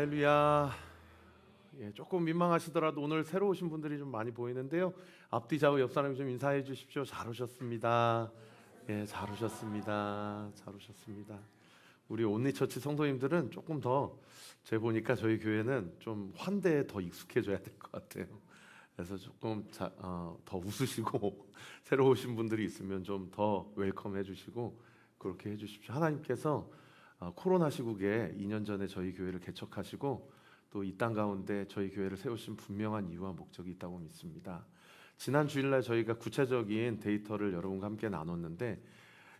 할렐루야. 예, 조금 민망하시더라도 오늘 새로 오신 분들이 좀 많이 보이는데요. 앞뒤 좌우 옆 사람이 좀 인사해 주십시오. 잘 오셨습니다. 예, 잘 오셨습니다. 잘 오셨습니다. 우리 온리처치 성도님들은 조금 더 제 보니까 저희 교회는 좀 환대에 더 익숙해져야 될 것 같아요. 그래서 조금 자, 어, 더 웃으시고 새로 오신 분들이 있으면 좀 더 웰컴 해주시고 그렇게 해주십시오. 하나님께서 어, 코로나 시국에 2년 전에 저희 교회를 개척하시고 또 이 땅 가운데 저희 교회를 세우신 분명한 이유와 목적이 있다고 믿습니다. 지난 주일날 저희가 구체적인 데이터를 여러분과 함께 나눴는데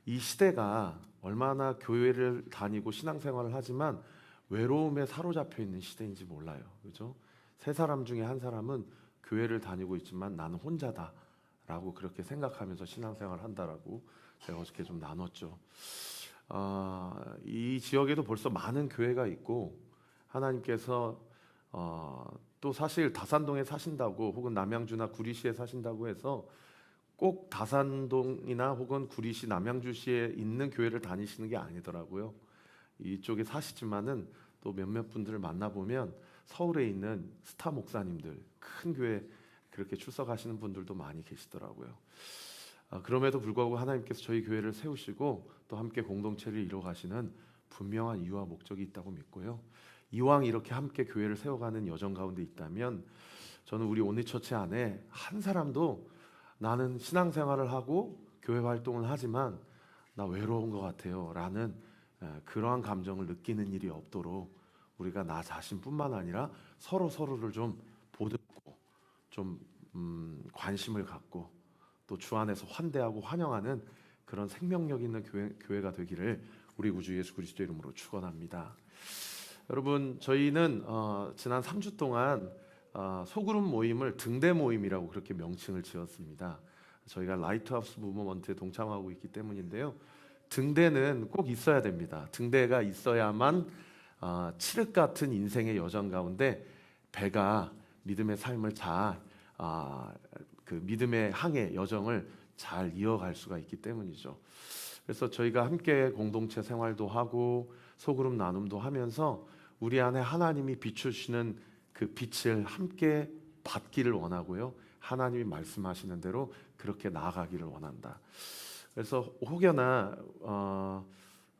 이 시대가 얼마나 교회를 다니고 신앙생활을 하지만 외로움에 사로잡혀 있는 시대인지 몰라요. 그죠? 세 사람 중에 한 사람은 교회를 다니고 있지만 나는 혼자다라고 그렇게 생각하면서 신앙생활을 한다라고 제가 어저께 좀 나눴죠. 아, 이 지역에도 벌써 많은 교회가 있고 하나님께서 어, 또 사실 다산동에 사신다고 혹은 남양주나 구리시에 사신다고 해서 꼭 다산동이나 혹은 구리시 남양주시에 있는 교회를 다니시는 게 아니더라고요. 이쪽에 사시지만은 또 몇몇 분들을 만나보면 서울에 있는 스타 목사님들 큰 교회 그렇게 출석하시는 분들도 많이 계시더라고요. 아, 그럼에도 불구하고 하나님께서 저희 교회를 세우시고 또 함께 공동체를 이루어가시는 분명한 이유와 목적이 있다고 믿고요. 이왕 이렇게 함께 교회를 세워가는 여정 가운데 있다면 저는 우리 온리처치 안에 한 사람도 나는 신앙생활을 하고 교회 활동을 하지만 나 외로운 것 같아요라는 에, 그러한 감정을 느끼는 일이 없도록 우리가 나 자신뿐만 아니라 서로 서로를 좀 보듬고 좀 음, 관심을 갖고 또 주 안에서 환대하고 환영하는 그런 생명력 있는 교회, 교회가 되기를 우리 구주 예수 그리스도 이름으로 축원합니다. 여러분 저희는 어, 지난 3주 동안 어, 소그룹 모임을 등대 모임이라고 그렇게 명칭을 지었습니다. 저희가 라이트하우스 무브먼트에 동참하고 있기 때문인데요. 등대는 꼭 있어야 됩니다. 등대가 있어야만 어, 칠흑 같은 인생의 여정 가운데 배가 믿음의 삶을 잘 아, 그 믿음의 항해 여정을 잘 이어갈 수가 있기 때문이죠. 그래서 저희가 함께 공동체 생활도 하고 소그룹 나눔도 하면서 우리 안에 하나님이 비추시는 그 빛을 함께 받기를 원하고요. 하나님이 말씀하시는 대로 그렇게 나아가기를 원한다. 그래서 혹여나 어,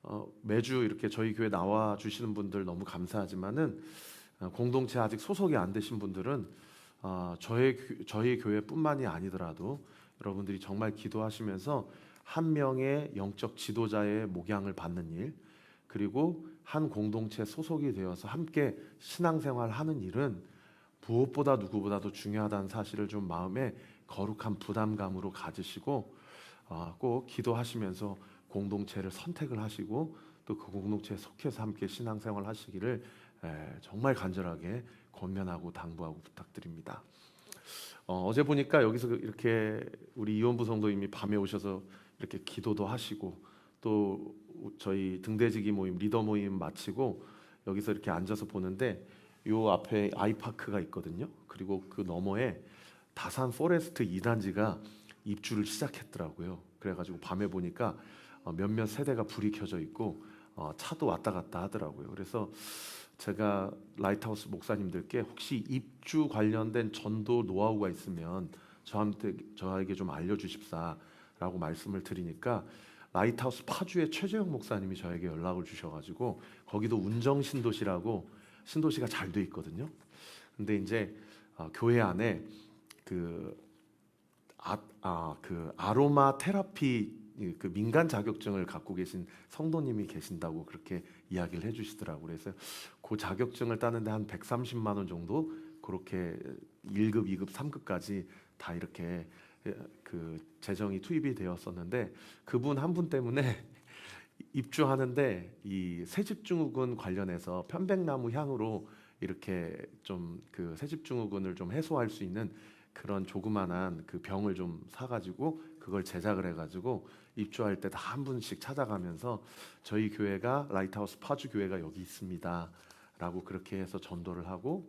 어, 매주 이렇게 저희 교회 나와 주시는 분들 너무 감사하지만은 어, 공동체 아직 소속이 안 되신 분들은 어, 저희 교- 저희 교회뿐만이 아니더라도 여러분들이 정말 기도하시면서 한 명의 영적 지도자의 목양을 받는 일 그리고 한 공동체 소속이 되어서 함께 신앙생활 하는 일은 무엇보다 누구보다도 중요하다는 사실을 좀 마음에 거룩한 부담감으로 가지시고 어, 꼭 기도하시면서 공동체를 선택을 하시고 또 그 공동체에 속해서 함께 신앙생활 하시기를 에, 정말 간절하게 권면하고 당부하고 부탁드립니다. 어, 어제 보니까 여기서 이렇게 우리 이원부 성도님이 밤에 오셔서 이렇게 기도도 하시고 또 저희 등대지기 모임 리더 모임 마치고 여기서 이렇게 앉아서 보는데 요 앞에 아이파크가 있거든요. 그리고 그 너머에 다산 포레스트 2단지가 입주를 시작했더라고요. 그래가지고 밤에 보니까 어, 몇몇 세대가 불이 켜져 있고 어, 차도 왔다 갔다 하더라고요. 그래서 제가 라이트하우스 목사님들께 혹시 입주 관련된 전도 노하우가 있으면 저한테 저에게 좀 알려주십사라고 말씀을 드리니까 라이트하우스 파주의 최재형 목사님이 저에게 연락을 주셔가지고 거기도 운정 신도시라고 신도시가 잘 돼 있거든요. 근데 이제 어, 교회 안에 그 아, 아, 그 아로마 테라피 이 그 민간 자격증을 갖고 계신 성도님이 계신다고 그렇게 이야기를 해주시더라고요. 그래서 그 자격증을 따는데 한 130만 원 정도 그렇게 1급, 2급, 3급까지 다 이렇게 그 재정이 투입이 되었었는데 그분 한 분 때문에 입주하는데 이 새집증후군 관련해서 편백나무 향으로 이렇게 좀 그 새집증후군을 좀 해소할 수 있는 그런 조그만한 그 병을 좀 사가지고 그걸 제작을 해가지고 입주할 때 다 한 분씩 찾아가면서 저희 교회가 라이트하우스 파주 교회가 여기 있습니다라고 그렇게 해서 전도를 하고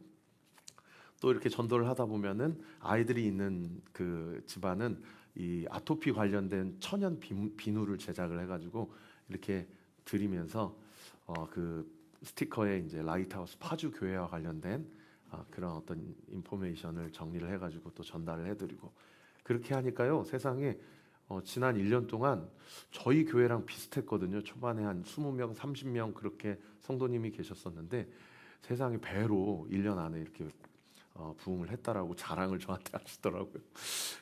또 이렇게 전도를 하다 보면은 아이들이 있는 그 집안은 이 아토피 관련된 천연 비- 비누를 제작을 해가지고 이렇게 드리면서 어 그 스티커에 이제 라이트하우스 파주 교회와 관련된 아, 그런 어떤 인포메이션을 정리를 해가지고 또 전달을 해드리고 그렇게 하니까요 세상에 어, 지난 1년 동안 저희 교회랑 비슷했거든요. 초반에 한 20명, 30명 그렇게 성도님이 계셨었는데 세상에 배로 1년 안에 이렇게 어, 부흥을 했다라고 자랑을 저한테 하시더라고요.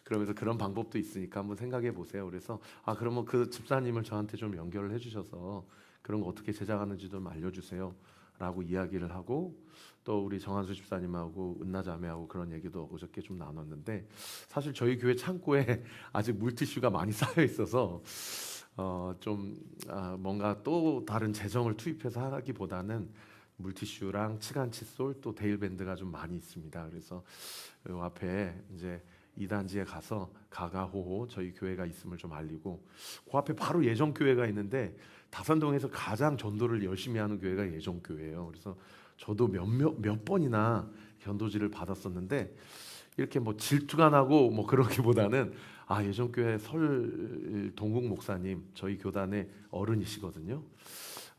그러면서 그런 방법도 있으니까 한번 생각해 보세요. 그래서 아 그러면 그 집사님을 저한테 좀 연결을 해주셔서 그런 거 어떻게 제작하는지 좀 알려주세요. 라고 이야기를 하고 또 우리 정한수 집사님하고 은나 자매하고 그런 얘기도 어저께 좀 나눴는데 사실 저희 교회 창고에 아직 물티슈가 많이 쌓여 있어서 어 좀 아, 뭔가 또 다른 재정을 투입해서 하기보다는 물티슈랑 치간 칫솔 또 데일밴드가 좀 많이 있습니다. 그래서 요 앞에 이제 이단지에 가서 가가호호 저희 교회가 있음을 좀 알리고 그 앞에 바로 예정 교회가 있는데 다산동에서 가장 전도를 열심히 하는 교회가 예정 교회예요. 그래서 저도 몇몇 몇 번이나 견도지를 받았었는데 이렇게 뭐 질투가 나고 뭐 그러기보다는 아 예정 교회 설 동국 목사님 저희 교단의 어른이시거든요.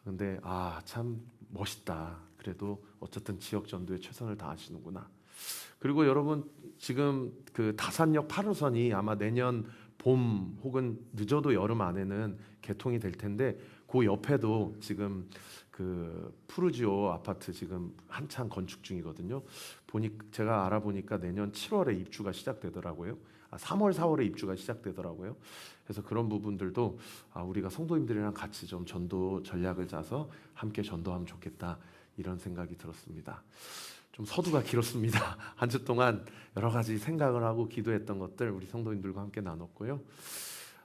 근데 아 참 멋있다. 그래도 어쨌든 지역 전도에 최선을 다하시는구나. 그리고 여러분 지금 그 다산역 8호선이 아마 내년 봄 혹은 늦어도 여름 안에는 개통이 될 텐데 그 옆에도 지금 그 푸르지오 아파트 지금 한창 건축 중이거든요. 보니 제가 알아보니까 내년 7월에 입주가 시작되더라고요. 아, 3월 4월에 입주가 시작되더라고요. 그래서 그런 부분들도 아, 우리가 성도님들이랑 같이 좀 전도 전략을 짜서 함께 전도하면 좋겠다 이런 생각이 들었습니다. 좀 서두가 길었습니다. 한 주 동안 여러 가지 생각을 하고 기도했던 것들 우리 성도님들과 함께 나눴고요.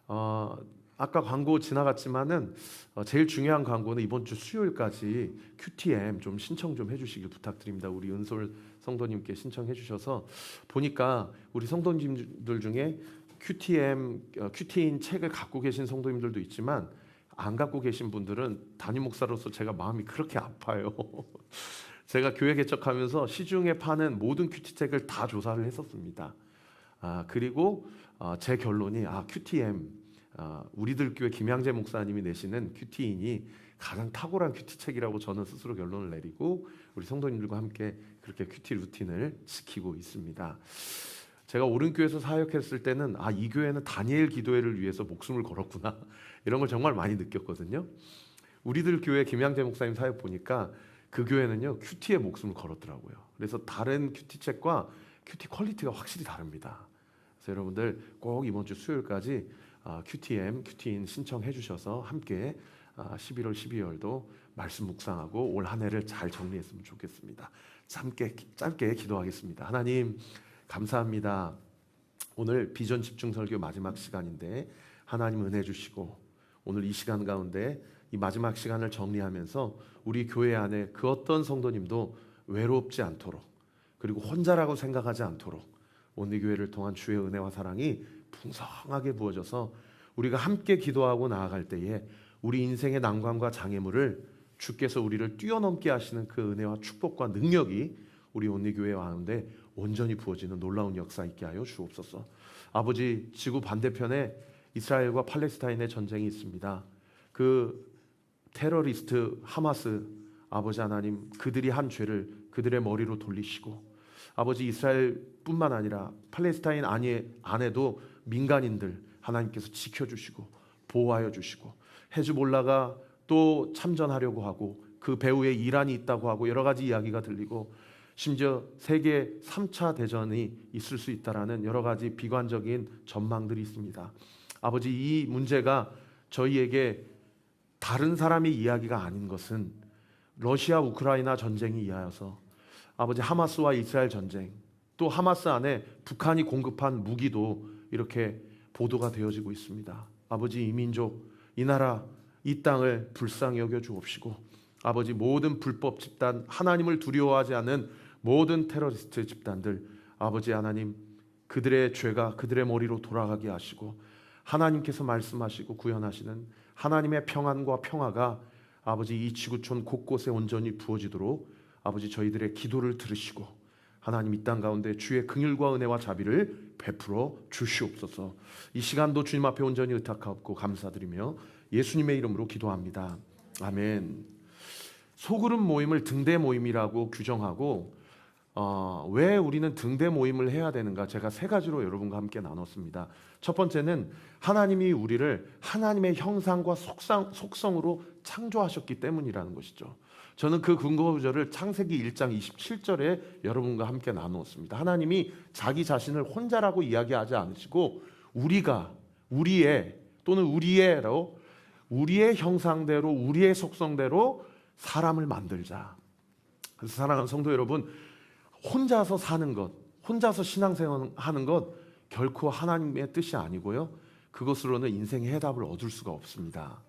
어, 아까 광고 지나갔지만은 어, 제일 중요한 광고는 이번 주 수요일까지 QTM 좀 신청 좀 해주시길 부탁드립니다. 우리 은솔 성도님께 신청해 주셔서 보니까 우리 성도님들 중에 QTM 어, QT인 책을 갖고 계신 성도님들도 있지만 안 갖고 계신 분들은 담임 목사로서 제가 마음이 그렇게 아파요. 제가 교회 개척하면서 시중에 파는 모든 큐티 책을 다 조사를 했었습니다. 아, 그리고 어, 제 결론이 아 QTM 아, 우리들 교회 김양재 목사님이 내시는 큐티인이 가장 탁월한 큐티 책이라고 저는 스스로 결론을 내리고 우리 성도님들과 함께 그렇게 큐티 루틴을 지키고 있습니다. 제가 오른교회에서 사역했을 때는 아 이 교회는 다니엘 기도회를 위해서 목숨을 걸었구나 이런 걸 정말 많이 느꼈거든요. 우리들 교회 김양재 목사님 사역 보니까 그 교회는요 큐티에 목숨을 걸었더라고요. 그래서 다른 큐티 책과 큐티 퀄리티가 확실히 다릅니다. 그래서 여러분들 꼭 이번 주 수요일까지 아, QTM, QT인 신청해 주셔서 함께 아, 11월, 12월도 말씀 묵상하고 올 한 해를 잘 정리했으면 좋겠습니다. 짧게 짧게 기도하겠습니다. 하나님 감사합니다. 오늘 비전 집중 설교 마지막 시간인데 하나님 은혜 주시고 오늘 이 시간 가운데 이 마지막 시간을 정리하면서 우리 교회 안에 그 어떤 성도님도 외롭지 않도록 그리고 혼자라고 생각하지 않도록 오늘 교회를 통한 주의 은혜와 사랑이 풍성하게 부어져서 우리가 함께 기도하고 나아갈 때에 우리 인생의 난관과 장애물을 주께서 우리를 뛰어넘게 하시는 그 은혜와 축복과 능력이 우리 온리 교회 가운데 온전히 부어지는 놀라운 역사 있게 하여 주옵소서. 아버지 지구 반대편에 이스라엘과 팔레스타인의 전쟁이 있습니다. 그 테러리스트 하마스 아버지 하나님 그들이 한 죄를 그들의 머리로 돌리시고 아버지 이스라엘뿐만 아니라 팔레스타인 안에 안에도 민간인들 하나님께서 지켜주시고 보호하여 주시고 헤즈볼라가 또 참전하려고 하고 그 배후에 이란이 있다고 하고 여러 가지 이야기가 들리고 심지어 세계 3차 대전이 있을 수 있다라는 여러 가지 비관적인 전망들이 있습니다. 아버지 이 문제가 저희에게 다른 사람의 이야기가 아닌 것은 러시아 우크라이나 전쟁이 이하여서 아버지 하마스와 이스라엘 전쟁 또 하마스 안에 북한이 공급한 무기도 이렇게 보도가 되어지고 있습니다. 아버지 이 민족 이 나라 이 땅을 불쌍히 여겨 주옵시고 아버지 모든 불법 집단 하나님을 두려워하지 않는 모든 테러리스트 집단들 아버지 하나님 그들의 죄가 그들의 머리로 돌아가게 하시고 하나님께서 말씀하시고 구현하시는 하나님의 평안과 평화가 아버지 이 지구촌 곳곳에 온전히 부어지도록 아버지 저희들의 기도를 들으시고 하나님 이 땅 가운데 주의 긍휼과 은혜와 자비를 베풀어 주시옵소서. 이 시간도 주님 앞에 온전히 의탁하옵고 감사드리며 예수님의 이름으로 기도합니다. 아멘. 소그룹 모임을 등대 모임이라고 규정하고 어, 왜 우리는 등대 모임을 해야 되는가 제가 세 가지로 여러분과 함께 나눴습니다. 첫 번째는 하나님이 우리를 하나님의 형상과 속상, 속성으로 창조하셨기 때문이라는 것이죠. 저는 그 근거 구절을 창세기 1장 27절에 여러분과 함께 나누었습니다. 하나님이 자기 자신을 혼자라고 이야기하지 않으시고 우리가 우리의 또는 우리의로 우리의 형상대로 우리의 속성대로 사람을 만들자. 그래서 사랑하는 성도 여러분, 혼자서 사는 것, 혼자서 신앙생활하는 것 결코 하나님의 뜻이 아니고요. 그것으로는 인생의 해답을 얻을 수가 없습니다.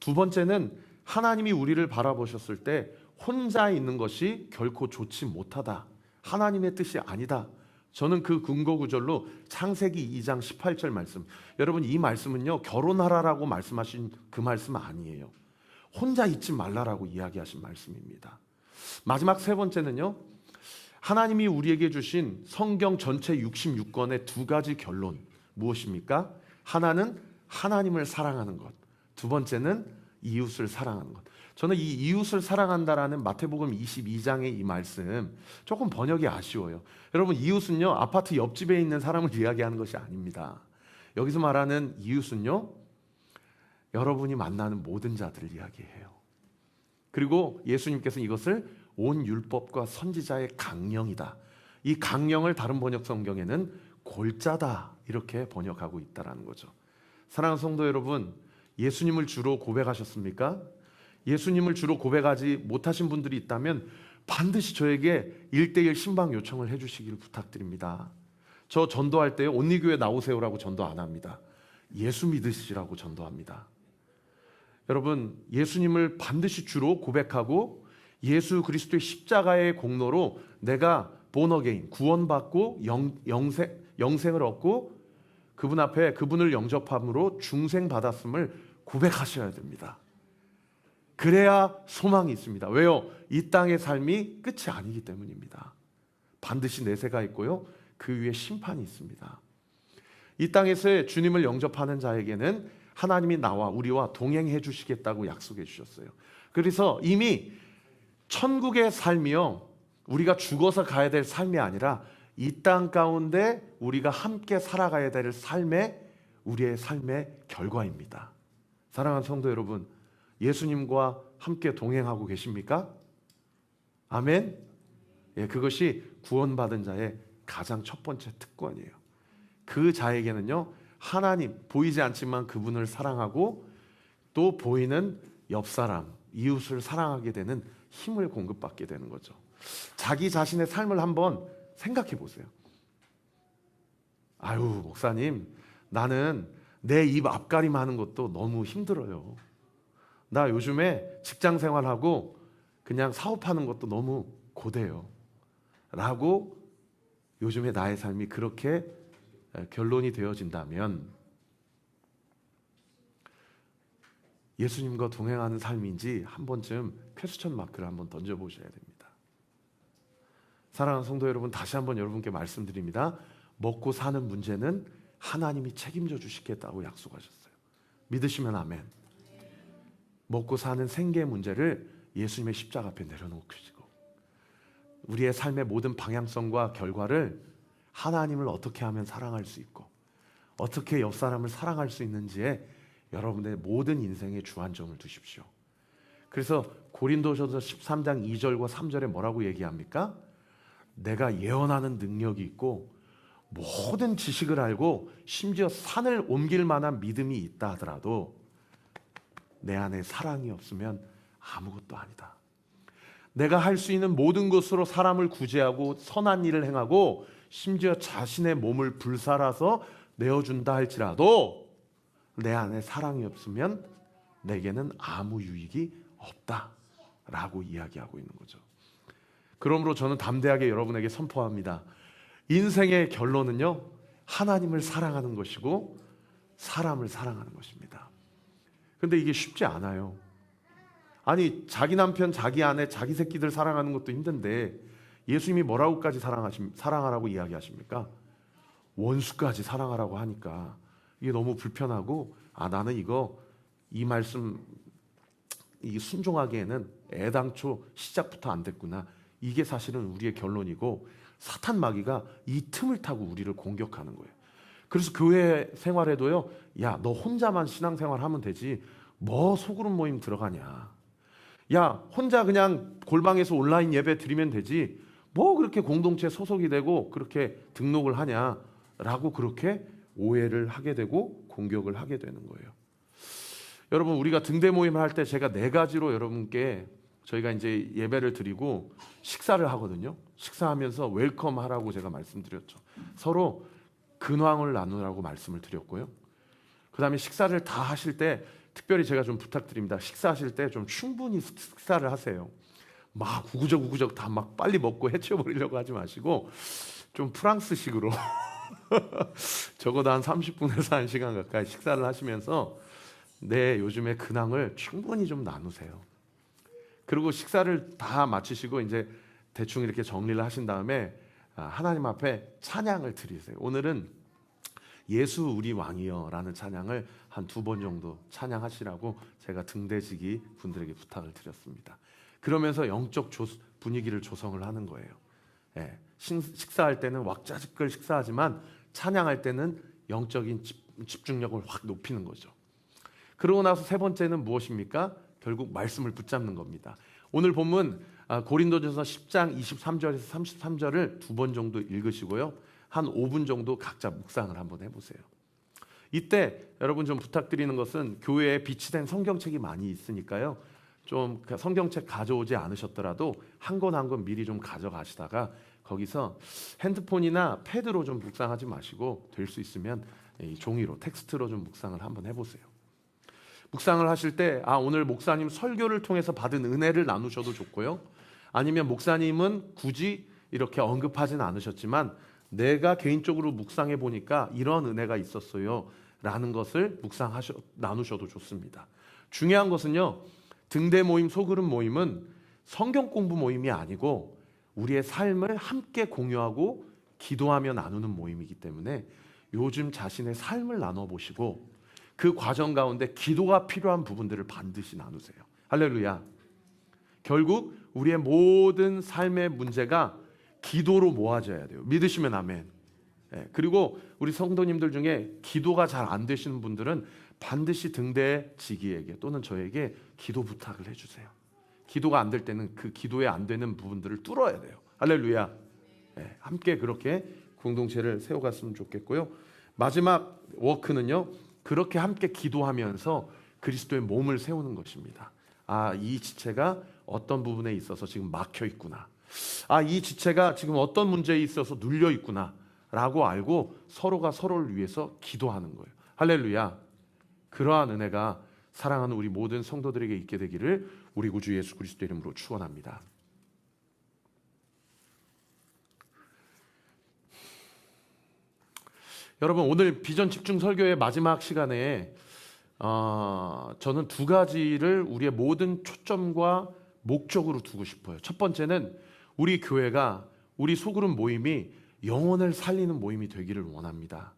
두 번째는 하나님이 우리를 바라보셨을 때 혼자 있는 것이 결코 좋지 못하다. 하나님의 뜻이 아니다. 저는 그 근거 구절로 창세기 2장 18절 말씀. 여러분 이 말씀은요. 결혼하라라고 말씀하신 그 말씀 아니에요. 혼자 있지 말라라고 이야기하신 말씀입니다. 마지막 세 번째는요. 하나님이 우리에게 주신 성경 전체 66권의 두 가지 결론 무엇입니까? 하나는 하나님을 사랑하는 것. 두 번째는 이웃을 사랑하는 것. 저는 이 이웃을 사랑한다라는 마태복음 22장의 이 말씀 조금 번역이 아쉬워요. 여러분 이웃은요 아파트 옆집에 있는 사람을 이야기하는 것이 아닙니다. 여기서 말하는 이웃은요 여러분이 만나는 모든 자들을 이야기해요. 그리고 예수님께서는 이것을 온 율법과 선지자의 강령이다. 이 강령을 다른 번역 성경에는 골자다 이렇게 번역하고 있다라는 거죠. 사랑하는 성도 여러분, 예수님을 주로 고백하셨습니까? 예수님을 주로 고백하지 못하신 분들이 있다면 반드시 저에게 일대일 신방 요청을 해 주시기를 부탁드립니다. 저 전도할 때 온리교회 나오세요라고 전도 안 합니다. 예수 믿으시라고 전도합니다. 여러분, 예수님을 반드시 주로 고백하고 예수 그리스도의 십자가의 공로로 내가 본어게인 구원받고 영, 영생, 영생을 얻고 그분 앞에 그분을 영접함으로 중생 받았음을 고백하셔야 됩니다. 그래야 소망이 있습니다. 왜요? 이 땅의 삶이 끝이 아니기 때문입니다. 반드시 내세가 있고요. 그 위에 심판이 있습니다. 이 땅에서의 주님을 영접하는 자에게는 하나님이 나와 우리와 동행해 주시겠다고 약속해 주셨어요. 그래서 이미 천국의 삶이요. 우리가 죽어서 가야 될 삶이 아니라 이 땅 가운데 우리가 함께 살아가야 될 삶의 우리의 삶의 결과입니다. 사랑하는 성도 여러분, 예수님과 함께 동행하고 계십니까? 아멘. 예, 그것이 구원받은 자의 가장 첫 번째 특권이에요. 그 자에게는요, 하나님 보이지 않지만 그분을 사랑하고 또 보이는 옆 사람, 이웃을 사랑하게 되는 힘을 공급받게 되는 거죠. 자기 자신의 삶을 한번 생각해 보세요. 아유, 목사님, 나는 내 입 앞가림 하는 것도 너무 힘들어요. 나 요즘에 직장 생활하고 그냥 사업하는 것도 너무 고돼요. 라고 요즘에 나의 삶이 그렇게 결론이 되어진다면 예수님과 동행하는 삶인지 한 번쯤 퀘스천 마크를 한번 던져 보셔야 됩니다. 사랑하는 성도 여러분, 다시 한번 여러분께 말씀드립니다. 먹고 사는 문제는 하나님이 책임져 주시겠다고 약속하셨어요. 믿으시면 아멘. 먹고 사는 생계 문제를 예수님의 십자가 앞에 내려놓으시고 우리의 삶의 모든 방향성과 결과를 하나님을 어떻게 하면 사랑할 수 있고 어떻게 옆 사람을 사랑할 수 있는지에 여러분의 모든 인생에 주안점을 두십시오. 그래서 고린도전서 13장 2절과 3절에 뭐라고 얘기합니까? 내가 예언하는 능력이 있고 모든 지식을 알고 심지어 산을 옮길 만한 믿음이 있다 하더라도 내 안에 사랑이 없으면 아무것도 아니다. 내가 할 수 있는 모든 것으로 사람을 구제하고 선한 일을 행하고 심지어 자신의 몸을 불살아서 내어준다 할지라도 내 안에 사랑이 없으면 내게는 아무 유익이 없다라고 이야기하고 있는 거죠. 그러므로 저는 담대하게 여러분에게 선포합니다. 인생의 결론은요, 하나님을 사랑하는 것이고 사람을 사랑하는 것입니다. 근데 이게 쉽지 않아요. 아니, 자기 남편, 자기 아내, 자기 새끼들 사랑하는 것도 힘든데 예수님이 뭐라고까지 사랑하심, 사랑하라고 이야기하십니까? 원수까지 사랑하라고 하니까 이게 너무 불편하고 아 나는 이거 이 말씀 이 순종하기에는 애당초 시작부터 안 됐구나. 이게 사실은 우리의 결론이고 사탄 마귀가 이 틈을 타고 우리를 공격하는 거예요. 그래서 교회 생활에도요. 야, 너 혼자만 신앙생활 하면 되지. 뭐 소그룹 모임 들어가냐. 야, 혼자 그냥 골방에서 온라인 예배 드리면 되지. 뭐 그렇게 공동체 소속이 되고 그렇게 등록을 하냐라고 그렇게 오해를 하게 되고 공격을 하게 되는 거예요. 여러분 우리가 등대 모임을 할 때 제가 네 가지로 여러분께 저희가 이제 예배를 드리고 식사를 하거든요. 식사하면서 웰컴 하라고 제가 말씀드렸죠. 서로 근황을 나누라고 말씀을 드렸고요. 그다음에 식사를 다 하실 때 특별히 제가 좀 부탁드립니다. 식사하실 때 좀 충분히 식- 식사를 하세요. 막 우구적 우구적 다 막 빨리 먹고 해치워 버리려고 하지 마시고 좀 프랑스식으로 적어도 한 30분에서 1시간 가까이 식사를 하시면서 내 요즘의 근황을 충분히 좀 나누세요. 그리고 식사를 다 마치시고 이제 대충 이렇게 정리를 하신 다음에 아, 하나님 앞에 찬양을 드리세요. 오늘은 예수 우리 왕이여라는 찬양을 한 두 번 정도 찬양하시라고 제가 등대지기 분들에게 부탁을 드렸습니다. 그러면서 영적 조- 분위기를 조성을 하는 거예요. 예, 식- 식사할 때는 왁자지껄 식사하지만 찬양할 때는 영적인 집, 집중력을 확 높이는 거죠. 그러고 나서 세 번째는 무엇입니까? 결국 말씀을 붙잡는 겁니다. 오늘 본문 아, 고린도전서 10장 23절에서 33절을 두 번 정도 읽으시고요. 한 5분 정도 각자 묵상을 한번 해보세요. 이때 여러분 좀 부탁드리는 것은 교회에 비치된 성경책이 많이 있으니까요. 좀그 성경책 가져오지 않으셨더라도 한 권 한 권 미리 좀 가져가시다가 거기서 핸드폰이나 패드로 좀 묵상하지 마시고 될 수 있으면 이 종이로 텍스트로 좀 묵상을 한번 해보세요. 묵상을 하실 때 아 오늘 목사님 설교를 통해서 받은 은혜를 나누셔도 좋고요. 아니면 목사님은 굳이 이렇게 언급하진 않으셨지만 내가 개인적으로 묵상해 보니까 이런 은혜가 있었어요. 라는 것을 묵상하셔 나누셔도 좋습니다. 중요한 것은요. 등대 모임 소그룹 모임은 성경 공부 모임이 아니고 우리의 삶을 함께 공유하고 기도하며 나누는 모임이기 때문에 요즘 자신의 삶을 나눠 보시고 그 과정 가운데 기도가 필요한 부분들을 반드시 나누세요. 할렐루야. 결국 우리의 모든 삶의 문제가 기도로 모아져야 돼요. 믿으시면 아멘. 예, 그리고 우리 성도님들 중에 기도가 잘 안 되시는 분들은 반드시 등대 지기에게 또는 저에게 기도 부탁을 해주세요. 기도가 안 될 때는 그 기도에 안 되는 부분들을 뚫어야 돼요. 할렐루야. 예, 함께 그렇게 공동체를 세워갔으면 좋겠고요. 마지막 워크는요. 그렇게 함께 기도하면서 그리스도의 몸을 세우는 것입니다. 아, 이 지체가 어떤 부분에 있어서 지금 막혀 있구나. 아, 이 지체가 지금 어떤 문제에 있어서 눌려 있구나. 라고 알고 서로가 서로를 위해서 기도하는 거예요. 할렐루야. 그러한 은혜가 사랑하는 우리 모든 성도들에게 있게 되기를 우리 구주 예수 그리스도 이름으로 축원합니다. 여러분 오늘 비전 집중 설교의 마지막 시간에 어, 저는 두 가지를 우리의 모든 초점과 목적으로 두고 싶어요. 첫 번째는 우리 교회가 우리 소그룹 모임이 영혼을 살리는 모임이 되기를 원합니다.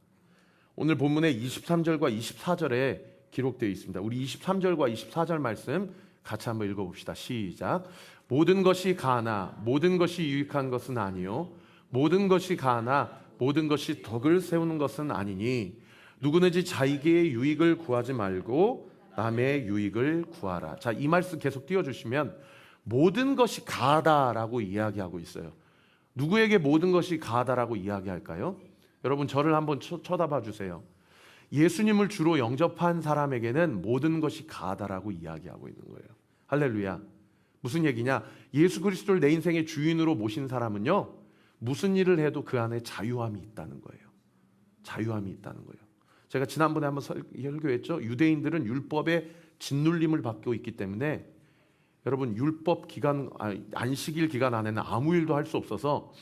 오늘 본문의 23절과 24절에 기록되어 있습니다. 우리 23절과 24절 말씀 같이 한번 읽어봅시다. 시작. 모든 것이 가나 모든 것이 유익한 것은 아니요 모든 것이 가나 모든 것이 덕을 세우는 것은 아니니 누구든지 자기의 유익을 구하지 말고 남의 유익을 구하라. 자, 이 말씀 계속 띄워 주시면 모든 것이 가다라고 이야기하고 있어요. 누구에게 모든 것이 가다라고 이야기할까요? 여러분 저를 한번 쳐, 쳐다봐 주세요. 예수님을 주로 영접한 사람에게는 모든 것이 가다라고 이야기하고 있는 거예요. 할렐루야. 무슨 얘기냐? 예수 그리스도를 내 인생의 주인으로 모신 사람은요. 무슨 일을 해도 그 안에 자유함이 있다는 거예요. 자유함이 있다는 거예요. 제가 지난번에 한번 설- 설교했죠. 유대인들은 율법의 짓눌림을 받고 있기 때문에 여러분 율법 기간 아, 안식일 기간 안에는 아무 일도 할 수 없어서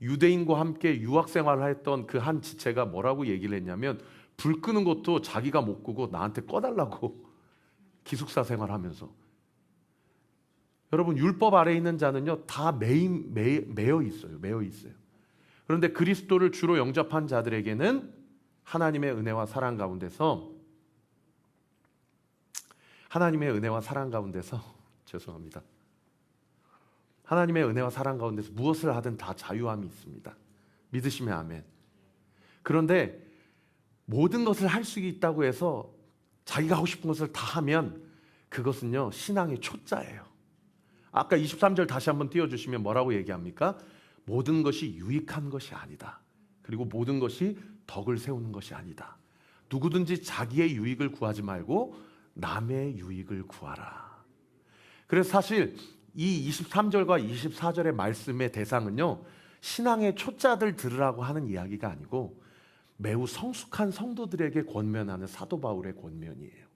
유대인과 함께 유학 생활을 했던 그 한 지체가 뭐라고 얘기를 했냐면 불 끄는 것도 자기가 못 끄고 나한테 꺼달라고 기숙사 생활하면서 여러분 율법 아래 에 있는 자는요 다 매인 매, 매여 있어요 매여 있어요 그런데 그리스도를 주로 영접한 자들에게는 하나님의 은혜와 사랑 가운데서 하나님의 은혜와 사랑 가운데서 죄송합니다. 하나님의 은혜와 사랑 가운데서 무엇을 하든 다 자유함이 있습니다. 믿으시면 아멘. 그런데 모든 것을 할 수 있다고 해서 자기가 하고 싶은 것을 다 하면 그것은요 신앙의 초짜예요. 아까 23절 다시 한번 띄워주시면 뭐라고 얘기합니까? 모든 것이 유익한 것이 아니다. 그리고 모든 것이 덕을 세우는 것이 아니다. 누구든지 자기의 유익을 구하지 말고 남의 유익을 구하라. 그래서 사실 이 23절과 24절의 말씀의 대상은요, 신앙의 초짜들 들으라고 하는 이야기가 아니고 매우 성숙한 성도들에게 권면하는 사도 바울의 권면이에요.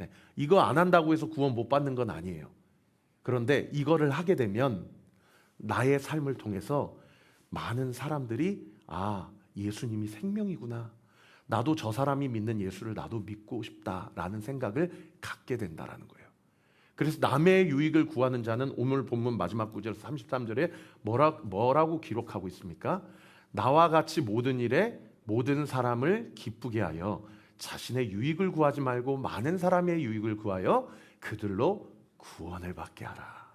예, 이거 안 한다고 해서 구원 못 받는 건 아니에요. 그런데 이거를 하게 되면 나의 삶을 통해서 많은 사람들이 아, 예수님이 생명이구나. 나도 저 사람이 믿는 예수를 나도 믿고 싶다라는 생각을 갖게 된다라는 거예요. 그래서 남의 유익을 구하는 자는 오늘 본문 마지막 구절 33절에 뭐라, 뭐라고 기록하고 있습니까? 나와 같이 모든 일에 모든 사람을 기쁘게 하여 자신의 유익을 구하지 말고 많은 사람의 유익을 구하여 그들로 구원을 받게 하라.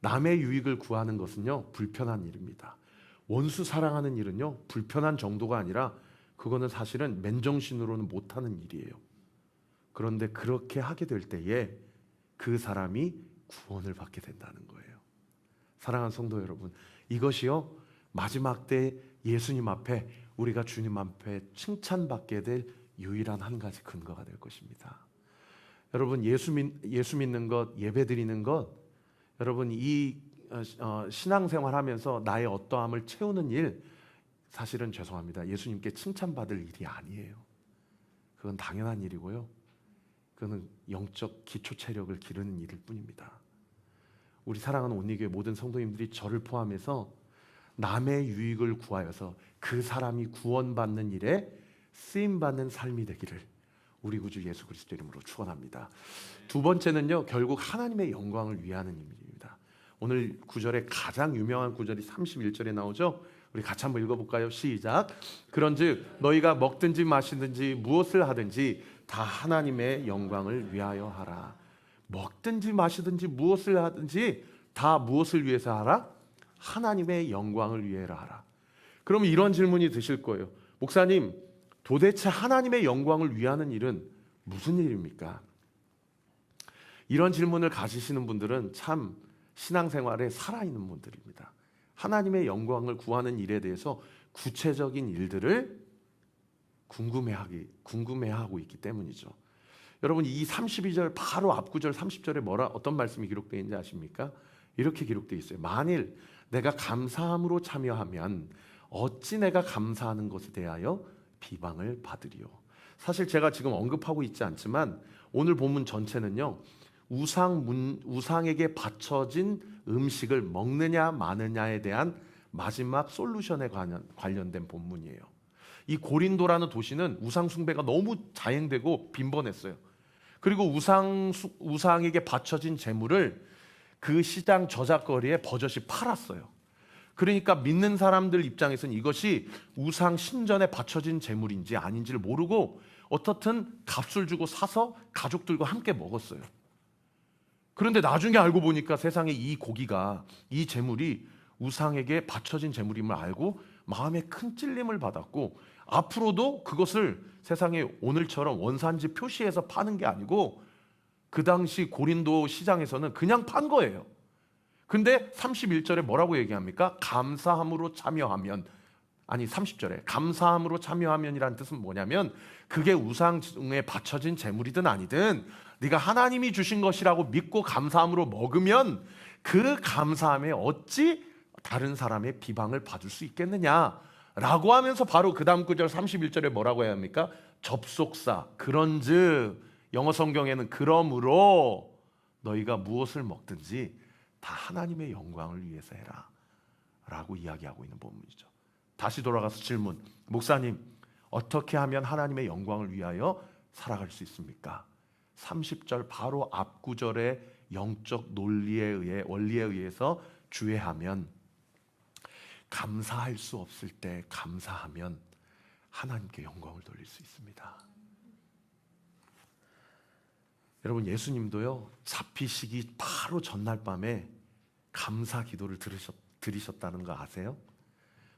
남의 유익을 구하는 것은요, 불편한 일입니다. 원수 사랑하는 일은요, 불편한 정도가 아니라 그거는 사실은 맨정신으로는 못하는 일이에요. 그런데 그렇게 하게 될 때에 그 사람이 구원을 받게 된다는 거예요. 사랑하는 성도 여러분, 이것이요, 마지막 때 예수님 앞에 우리가 주님 앞에 칭찬받게 될 유일한 한 가지 근거가 될 것입니다. 여러분 예수 믿 예수 믿는 것 예배 드리는 것 여러분 이 어, 어, 신앙생활하면서 나의 어떠함을 채우는 일 사실은 죄송합니다. 예수님께 칭찬받을 일이 아니에요. 그건 당연한 일이고요. 그거는 영적 기초 체력을 기르는 일일 뿐입니다. 우리 사랑하는 온리교회 모든 성도님들이 저를 포함해서 남의 유익을 구하여서 그 사람이 구원받는 일에 쓰임 받는 삶이 되기를 우리 구주 예수 그리스도 이름으로 축원합니다. 두 번째는요. 결국 하나님의 영광을 위하는 일입니다. 오늘 구절에 가장 유명한 구절이 31절에 나오죠. 우리 같이 한번 읽어볼까요? 시작. 그런즉 너희가 먹든지 마시든지 무엇을 하든지 다 하나님의 영광을 위하여 하라. 먹든지 마시든지 무엇을 하든지 다 무엇을 위해서 하라? 하나님의 영광을 위해라 하라. 그러면 이런 질문이 드실 거예요. 목사님, 도대체 하나님의 영광을 위하는 일은 무슨 일입니까? 이런 질문을 가지시는 분들은 참 신앙생활에 살아있는 분들입니다. 하나님의 영광을 구하는 일에 대해서 구체적인 일들을 궁금해하기 궁금해하고 있기 때문이죠. 여러분 이 32절 바로 앞구절 30절에 뭐라 어떤 말씀이 기록되어 있는지 아십니까? 이렇게 기록되어 있어요. 만일 내가 감사함으로 참여하면 어찌 내가 감사하는 것에 대하여 비방을 받으리요. 사실 제가 지금 언급하고 있지 않지만 오늘 본문 전체는요. 우상 문, 우상에게 바쳐진 음식을 먹느냐 마느냐에 대한 마지막 솔루션에 관련, 관련된 본문이에요. 이 고린도라는 도시는 우상 숭배가 너무 자행되고 빈번했어요. 그리고 우상 우상에게 바쳐진 재물을 그 시장 저작거리에 버젓이 팔았어요. 그러니까 믿는 사람들 입장에서는 이것이 우상 신전에 바쳐진 재물인지 아닌지를 모르고 어떻든 값을 주고 사서 가족들과 함께 먹었어요. 그런데 나중에 알고 보니까 세상에 이 고기가 이 재물이 우상에게 바쳐진 재물임을 알고 마음에 큰 찔림을 받았고 앞으로도 그것을 세상에 오늘처럼 원산지 표시해서 파는 게 아니고 그 당시 고린도 시장에서는 그냥 판 거예요. 근데 31절에 뭐라고 얘기합니까? 감사함으로 참여하면 아니 30절에 감사함으로 참여하면이란 뜻은 뭐냐면 그게 우상에 바쳐진 재물이든 아니든 네가 하나님이 주신 것이라고 믿고 감사함으로 먹으면 그 감사함에 어찌 다른 사람의 비방을 받을 수 있겠느냐? 라고 하면서 바로 그 다음 구절 31절에 뭐라고 해야 합니까? 접속사 그런즉 영어 성경에는 그러므로 너희가 무엇을 먹든지 다 하나님의 영광을 위해서 해라. 라고 이야기하고 있는 본문이죠. 다시 돌아가서 질문. 목사님, 어떻게 하면 하나님의 영광을 위하여 살아갈 수 있습니까? 30절 바로 앞 구절의 영적 논리에 의해 원리에 의해서 주의하면 감사할 수 없을 때 감사하면 하나님께 영광을 돌릴 수 있습니다. 여러분 예수님도요 잡히시기 바로 전날 밤에 감사 기도를 들으셨, 드리셨다는 거 아세요?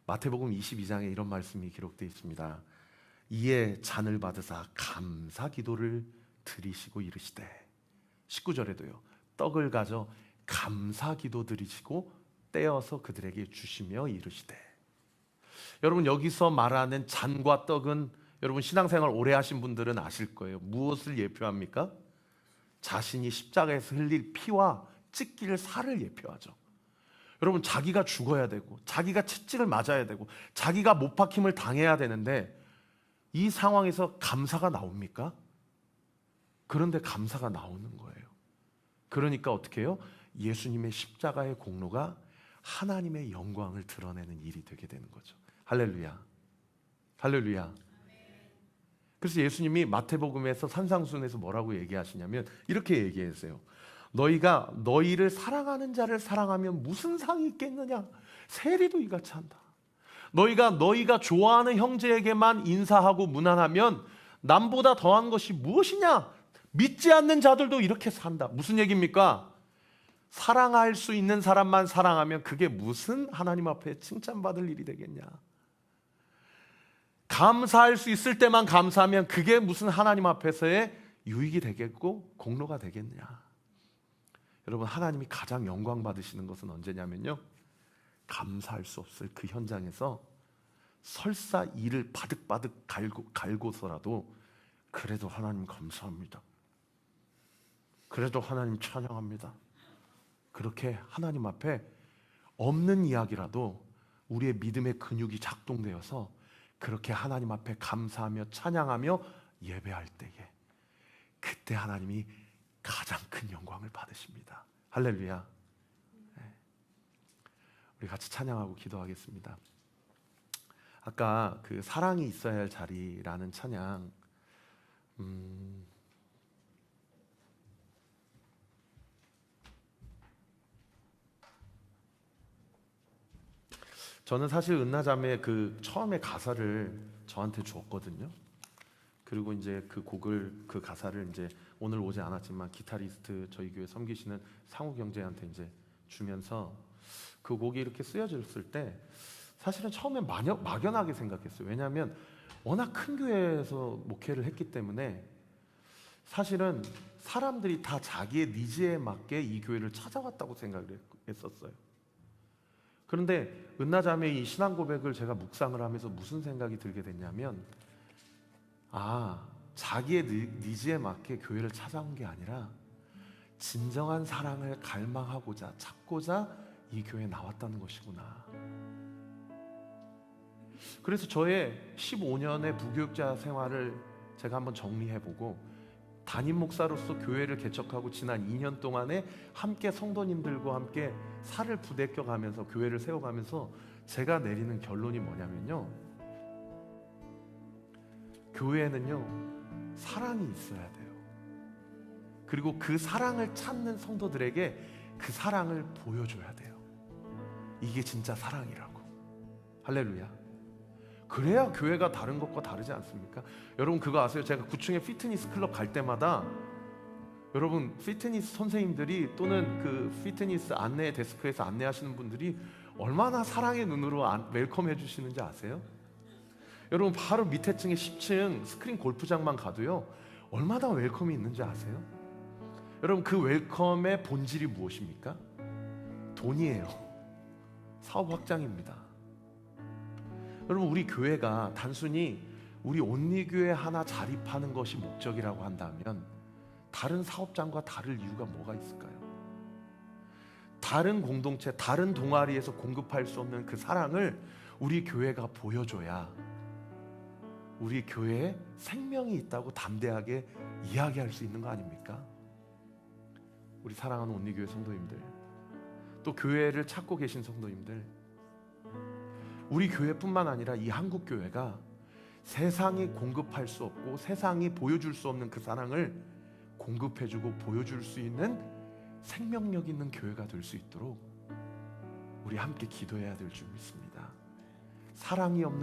마태복음 22장에 이런 말씀이 기록되어 있습니다. 이에 잔을 받으사 감사 기도를 드리시고 이르시되 19절에도요 떡을 가져 감사 기도 드리시고 떼어서 그들에게 주시며 이르시되 여러분 여기서 말하는 잔과 떡은 여러분 신앙생활 오래 하신 분들은 아실 거예요. 무엇을 예표합니까? 자신이 십자가에서 흘릴 피와 찢길 살을 예표하죠. 여러분 자기가 죽어야 되고 자기가 채찍을 맞아야 되고 자기가 못 박힘을 당해야 되는데 이 상황에서 감사가 나옵니까? 그런데 감사가 나오는 거예요. 그러니까 어떻게 해요? 예수님의 십자가의 공로가 하나님의 영광을 드러내는 일이 되게 되는 거죠. 할렐루야. 할렐루야. 그래서 예수님이 마태복음에서 산상순에서 뭐라고 얘기하시냐면 이렇게 얘기했어요. 너희가 너희를 사랑하는 자를 사랑하면 무슨 상이 있겠느냐? 세리도 이같이 한다. 너희가 너희가 좋아하는 형제에게만 인사하고 무난하면 남보다 더한 것이 무엇이냐? 믿지 않는 자들도 이렇게 산다. 무슨 얘기입니까? 사랑할 수 있는 사람만 사랑하면 그게 무슨 하나님 앞에 칭찬받을 일이 되겠냐? 감사할 수 있을 때만 감사하면 그게 무슨 하나님 앞에서의 유익이 되겠고 공로가 되겠냐? 여러분 하나님이 가장 영광 받으시는 것은 언제냐면요. 감사할 수 없을 그 현장에서 설사 이를 바득바득 갈고, 갈고서라도 그래도 하나님 감사합니다. 그래도 하나님 찬양합니다. 그렇게 하나님 앞에 없는 이야기라도 우리의 믿음의 근육이 작동되어서 그렇게 하나님 앞에 감사하며 찬양하며 예배할 때에 그때 하나님이 가장 큰 영광을 받으십니다. 할렐루야. 네. 우리 같이 찬양하고 기도하겠습니다. 아까 그 사랑이 있어야 할 자리라는 찬양, 음, 저는 사실 은나자매 그 처음에 가사를 저한테 줬거든요. 그리고 이제 그 곡을 그 가사를 이제 오늘 오지 않았지만 기타리스트 저희 교회 섬기시는 상우 경제한테 이제 주면서 그 곡이 이렇게 쓰여졌을 때 사실은 처음에 마녀, 막연하게 생각했어요. 왜냐하면 워낙 큰 교회에서 목회를 했기 때문에 사실은 사람들이 다 자기의 니즈에 맞게 이 교회를 찾아왔다고 생각을 했었어요. 그런데 은나자매의 이 신앙 고백을 제가 묵상을 하면서 무슨 생각이 들게 됐냐면 아 자기의 니즈에 맞게 교회를 찾아온 게 아니라 진정한 사랑을 갈망하고자 찾고자 이 교회에 나왔다는 것이구나. 그래서 저의 15년의 부교육자 생활을 제가 한번 정리해보고 담임 목사로서 교회를 개척하고 지난 2년 동안에 함께 성도님들과 함께 살을 부대껴 가면서 교회를 세워가면서 제가 내리는 결론이 뭐냐면요. 교회는요, 사랑이 있어야 돼요. 그리고 그 사랑을 찾는 성도들에게 그 사랑을 보여줘야 돼요. 이게 진짜 사랑이라고. 할렐루야. 그래야 교회가 다른 것과 다르지 않습니까? 여러분 그거 아세요? 제가 9층에 피트니스 클럽 갈 때마다 여러분 피트니스 선생님들이 또는 그 피트니스 안내 데스크에서 안내하시는 분들이 얼마나 사랑의 눈으로 안, 웰컴해 주시는지 아세요? 여러분 바로 밑에 층에 10층 스크린 골프장만 가도요 얼마나 웰컴이 있는지 아세요? 여러분 그 웰컴의 본질이 무엇입니까? 돈이에요. 사업 확장입니다. 여러분 우리 교회가 단순히 우리 온리교회 하나 자립하는 것이 목적이라고 한다면 다른 사업장과 다를 이유가 뭐가 있을까요? 다른 공동체, 다른 동아리에서 공급할 수 없는 그 사랑을 우리 교회가 보여줘야 우리 교회에 생명이 있다고 담대하게 이야기할 수 있는 거 아닙니까? 우리 사랑하는 온리교회 성도님들, 또 교회를 찾고 계신 성도님들, 우리 교회뿐만 아니라 이 한국 교회가 세상이 공급할 수 없고 세상이 보여줄 수 없는 그 사랑을 공급해주고 보여줄 수 있는 생명력 있는 교회가 될 수 있도록 우리 함께 기도해야 될 줄 믿습니다. 사랑이 없는